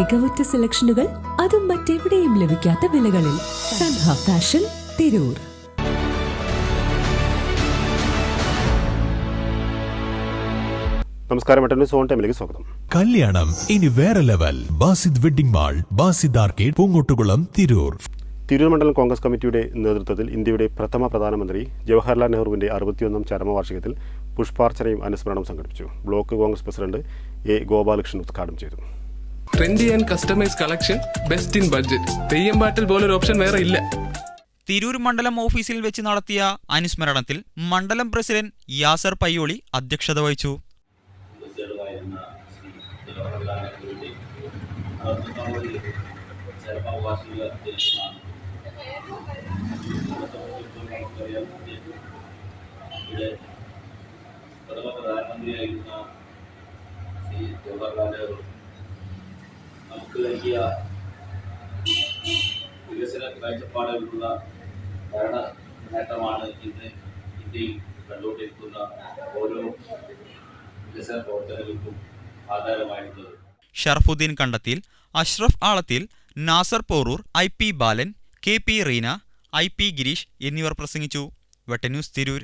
മികവുറ്റ സെലക്ഷനുകൾ അതും മറ്റെവിടെയും ലഭിക്കാത്ത വിലകളിൽ സൻഹ ഫാഷൻ തിരൂർ. നമസ്കാരം മറ്റൊരു സോൺ ടൈമിലേക്ക് സ്വാഗതം. കല്യാണം ഇനി വേറെ level. Basid wedding mall Basid arcade Poongottukulam Tirur. Tirur മണ്ഡലം കോൺഗ്രസ് കമ്മിറ്റിയുടെ നേതൃത്വത്തിൽ ഇന്ത്യയുടെ പ്രഥമ പ്രധാനമന്ത്രി ജവഹർലാൽ നെഹ്റുവിന്റെ അറുപത്തിയൊന്നാം ചരമവാർഷികത്തിൽ പുഷ്പാർച്ചനയും അനുസ്മരണം സംഘടിപ്പിച്ചു. Block Congress president A Gopalakrishnan ഉദ്ഘാടനം ചെയ്തു. Trendy and customise collection best in budget Theyyam പാട്ടിൽ പോലൊരു ഓപ്ഷൻ വേറെ ഇല്ല. തിരൂർ മണ്ഡലം ഓഫീസിൽ വെച്ച് നടത്തിയ അനുസ്മരണത്തിൽ മണ്ഡലം പ്രസിഡന്റ് യാസർ പയ്യോളി അധ്യക്ഷത വഹിച്ചു. ജവഹർലാൽ പ്രധാനമന്ത്രിയായിരുന്ന ശ്രീ നെഹ്റു നൽകിയ വികസന കാഴ്ചപ്പാടുകളുള്ള ഭരണ നേട്ടമാണ് ഇന്ന് ഇന്ത്യയിൽ കണ്ടുകൊണ്ടിരിക്കുന്ന ഓരോ വികസന പ്രവർത്തനങ്ങൾക്കും ആധാരമായിട്ടുള്ളത്. Sharafuddin Kandathil Ashraf Alathil Nasar Porur I P Balan K P Reena I P Girish എന്നിവർ പ്രസംഗിച്ചു. വെട്ടന്യൂസ് തിരൂർ.